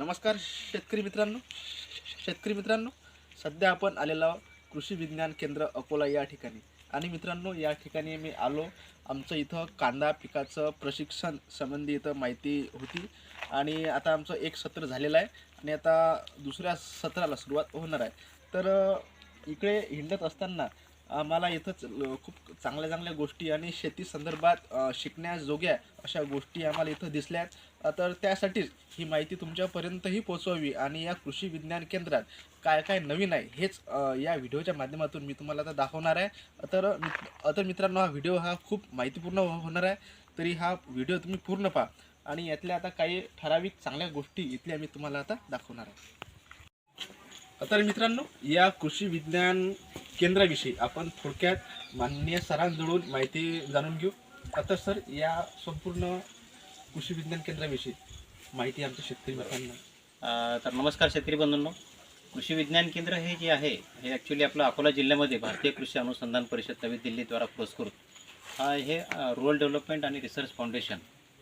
नमस्कार शेतकरी मित्रांनो. शेतकरी मित्रांनो सध्या आपण आलेलो आहोत कृषी विज्ञान केंद्र अकोला या ठिकाणी. आणि मित्रांनो या ठिकाणी मी आलो. आमचं इथं कांदा पिकाचं प्रशिक्षण संबंधी इथं माहिती होती. आणि आता आमचं एक सत्र झालेलं आहे. आणि आता दुसऱ्या सत्राला सुरुवात होणार आहे. तर इकडे हिंडत असताना आम्हाला इथंच खूप चांगल्या चांगल्या गोष्टी आणि शेती संदर्भात शिकण्याजोग्या अशा गोष्टी आम्हाला इथं दिसल्या आहेत. तर त्यासाठीच ही माहिती तुमच्यापर्यंतही पोहोचवावी आणि या कृषी विज्ञान केंद्रात काय काय नवीन आहे हेच या व्हिडिओच्या माध्यमातून मी तुम्हाला आता दाखवणार आहे. तर तर मित्रांनो हा व्हिडिओ हा खूप माहितीपूर्ण हो, होणार आहे. तरी हा व्हिडिओ तुम्ही पूर्ण पहा आणि यातल्या आता काही ठराविक चांगल्या गोष्टी इथल्या मी तुम्हाला आता दाखवणार आहे. तर मित्रांनो या कृषी विज्ञान केंद्राविषयी आपण थोडक्यात माननीय सरांजवळून माहिती जाणून घेऊ. आता सर या संपूर्ण कृषी विज्ञान केंद्राविषयी माहिती आमच्या शेतकरी मित्रांना. तर नमस्कार शेतकरी बंधूंनो. कृषी विज्ञान केंद्र हे जे आहे हे ॲक्च्युली आपलं अकोला जिल्ह्यामध्ये भारतीय कृषी अनुसंधान परिषद नवी दिल्लीद्वारा पुरस्कृत हे रुरल डेव्हलपमेंट आणि रिसर्च फाउंडेशन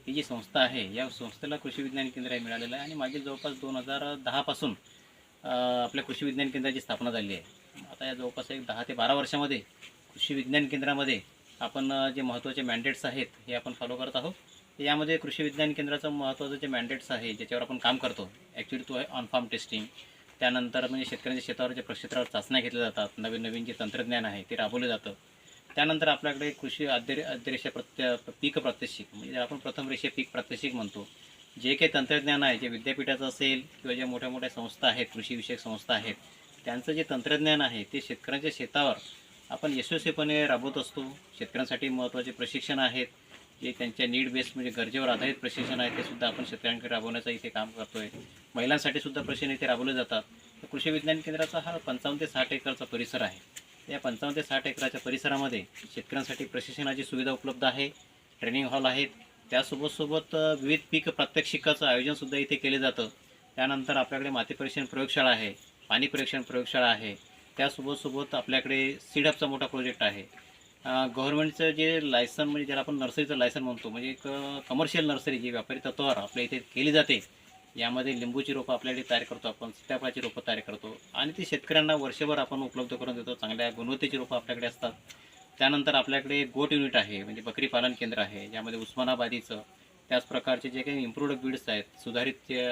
ही जी संस्था आहे या संस्थेला कृषी विज्ञान केंद्र हे मिळालेलं आहे. आणि मागील जवळपास दोन हजार दहापासून आपल्या कृषी विज्ञान केंद्राची स्थापना झाली आहे. आता या जवळपास एक दहा ते बारा वर्षामध्ये कृषी विज्ञान केंद्रामध्ये आपण जे महत्त्वाचे मॅन्डेट्स आहेत हे आपण फॉलो करत आहोत. यामध्ये कृषी विज्ञान केंद्राचं महत्त्वाचं जे मॅन्डेट्स आहे ज्याच्यावर आपण काम करतो ॲक्च्युली तो आहे ऑन फार्म टेस्टिंग त्यानंतर म्हणजे शेतकऱ्यांच्या शेतावर जे प्रक्षेत्रावर चाचण्या घेतल्या जातात नवीन नवीन जे तंत्रज्ञान आहे ते राबवलं जातं. त्यानंतर आपल्याकडे कृषी आद्य आद्यरेषा प्रत्य पीक प्रात्यक्षिक म्हणजे आपण प्रथम रेषे पीक प्रात्यक्षिक म्हणतो. जे काही तंत्रज्ञान आहे जे विद्यापीठाचं असेल किंवा ज्या मोठ्या मोठ्या संस्था आहेत कृषीविषयक संस्था आहेत त्यांचं जे तंत्रज्ञान आहे ते शेतकऱ्यांच्या शेतावर आपण यशस्वीपणे राबवत असतो. शेतकऱ्यांसाठी महत्त्वाचे प्रशिक्षण आहेत. जे त्यांच्या नीड बेस्ड म्हणजे गरजेवर आधारित प्रशिक्षण आहे ते सुद्धा आपण शेतकऱ्यांकडे राबवण्याचं इथे काम करतोय. महिलांसाठी सुद्धा प्रशिक्षण इथे राबवले जातात. तर कृषी विज्ञान केंद्राचा हा पंचावन्न ते साठ एकरचा परिसर आहे. या पंचावन्न ते साठ एकराच्या परिसरामध्ये शेतकऱ्यांसाठी प्रशिक्षणाची सुविधा उपलब्ध आहे. ट्रेनिंग हॉल आहेत. त्यासोबत सोबत विविध पीक प्रात्यक्षिकाचं आयोजनसुद्धा इथे केले जातं. त्यानंतर आपल्याकडे माती परीक्षण प्रयोगशाळा आहे. पाणी परीक्षण प्रयोगशाळा आहे. त्यासोबतसोबत आपल्याकडे सीडअपचा मोठा प्रोजेक्ट आहे. गव्हर्नमेंटचं जे लायसन म्हणजे ज्याला आपण नर्सरीचं लायसन म्हणतो म्हणजे एक कमर्शियल नर्सरी जी व्यापारी तत्वावर आपल्या इथे केली जाते. यामध्ये लिंबूची रोपं आपल्याकडे तयार करतो आपण सीताफळाची रोपं तयार करतो आणि ती शेतकऱ्यांना वर्षभर आपण उपलब्ध करून देतो. चांगल्या गुणवत्तेची रोपं आपल्याकडे असतात. त्यानंतर आपल्याकडे गोट युनिट आहे म्हणजे बकरी पालन केंद्र आहे ज्यामध्ये उस्मानाबादीचं त्याच प्रकारचे जे काही इम्प्रूव्ड बीड्स आहेत सुधारित जे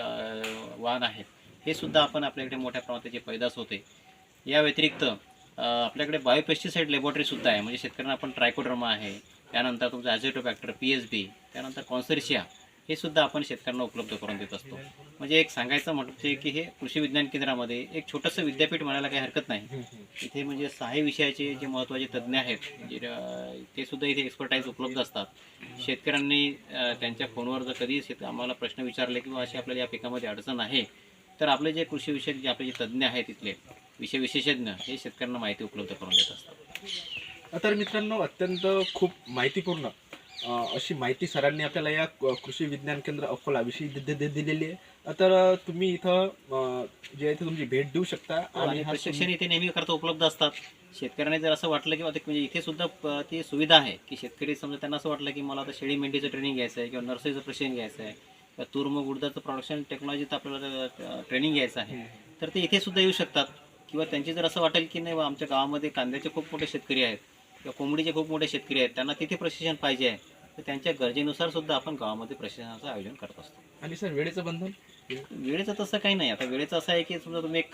वाहन आहेत हे सुद्धा आपण आपल्याकडे मोठ्या प्रमाणात त्याची पैदास होते या व्यतिरिक्त आपल्याकडे बायोपेस्टिसाईड लॅबोरेटरीसुद्धा आहे. म्हणजे शेतकऱ्यांना आपण ट्रायकोड्रमा आहे त्यानंतर तुमचं ॲझेटोबॅक्टर पी एस बी त्यानंतर कॉन्सर्शिया हे सुद्धा आपण शेतकऱ्यांना उपलब्ध करून देत असतो. म्हणजे एक सांगायचं म्हणजे की हे कृषी विज्ञान केंद्रामध्ये एक छोटंसं विद्यापीठ म्हणायला काही हरकत नाही. इथे म्हणजे सहाही विषयाचे जे महत्त्वाचे तज्ज्ञ आहेत जे ते सुद्धा इथे एक्सपर्टाईज उपलब्ध असतात. शेतकऱ्यांनी त्यांच्या फोनवर जर कधी शेत आम्हाला प्रश्न विचारले किंवा अशी आपल्याला या पिकामध्ये अडचण आहे तर आपले जे कृषी विषयक जे आपले जे तज्ज्ञ आहेत तिथले विषय विशेषज्ञ हे शेतकऱ्यांना माहिती उपलब्ध करून देत असतात. तर मित्रांनो अत्यंत खूप माहितीपूर्ण अशी माहिती सरांनी आपल्याला या क- कृषी विज्ञान केंद्र अकोलाविषयी दिलेली आहे. तर तुम्ही इथं जे आहे तुमची भेट देऊ शकता आणि आणि हा प्रशिक्षण इथे नेहमी करता उपलब्ध असतात. शेतकऱ्यांनी जर असं वाटलं ते म्हणजे इथे सुद्धा ती सुविधा आहे की शेतकरी समजा त्यांना असं वाटलं की मला आता शेळी मेंढीचं ट्रेनिंग घ्यायचं आहे किंवा नर्सरीचं प्रशिक्षण घ्यायचं आहे किंवा तूर मग उडदाचं प्रोडक्शन टेक्नॉलॉजीचं आपल्याला ट्रेनिंग घ्यायचं आहे. तर ते इथे सुद्धा येऊ शकतात. किंवा त्यांची जर असं वाटेल की नाही आमच्या गावामध्ये कांद्याचे खूप मोठे शेतकरी आहेत किंवा कोंबडीचे खूप मोठे शेतकरी आहेत त्यांना तिथे प्रशिक्षण पाहिजे आहे. तर त्यांच्या गरजेनुसार सुद्धा आपण गावामध्ये प्रशिक्षणाचं आयोजन करत असतो. आणि सर वेळेचं बंधन? वेळेचं तसं काही नाही. आता वेळेचं असं आहे की समजा तुम्ही एक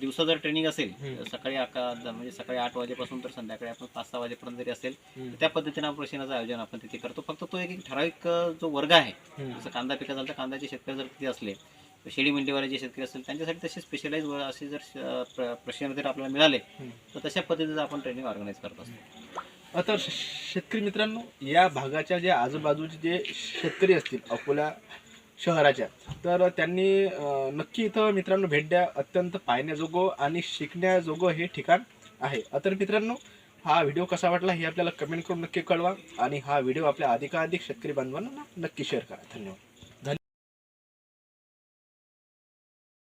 दिवसा जर ट्रेनिंग असेल सकाळी अका म्हणजे सकाळी आठ वाजेपासून तर संध्याकाळी आपण पाच सहा वाजेपर्यंत जरी असेल त्या पद्धतीनं आपण प्रशिक्षणाचं आयोजन आपण तिथे करतो. फक्त तो एक ठराविक जो वर्ग आहे. जसं कांदा पिका झालं तर कांद्याचे शेतकरी जर तिथे असले शेळी मेंढीवाले जे शेतकरी असतील त्यांच्यासाठी तसे स्पेशलाइज असे जर प्रशिक्षण जर आपल्याला मिळाले. तर तशा पद्धतीचं आपण ट्रेनिंग ऑर्गनाईज करत असतो. आता शेतकरी मित्रांनो या भागाच्या जे आजूबाजूचे जे शेतकरी असतील अकोला शहराच्या. तर त्यांनी नक्की इथं मित्रांनो भेट द्या अत्यंत पाहण्याजोगं आणि शिकण्याजोगं हे ठिकाण आहे. तर मित्रांनो हा व्हिडिओ कसा वाटला हे आपल्याला कमेंट करून नक्की कळवा आणि हा व्हिडिओ आपल्या अधिकाधिक शेतकरी बांधवांना नक्की शेअर करा. धन्यवाद.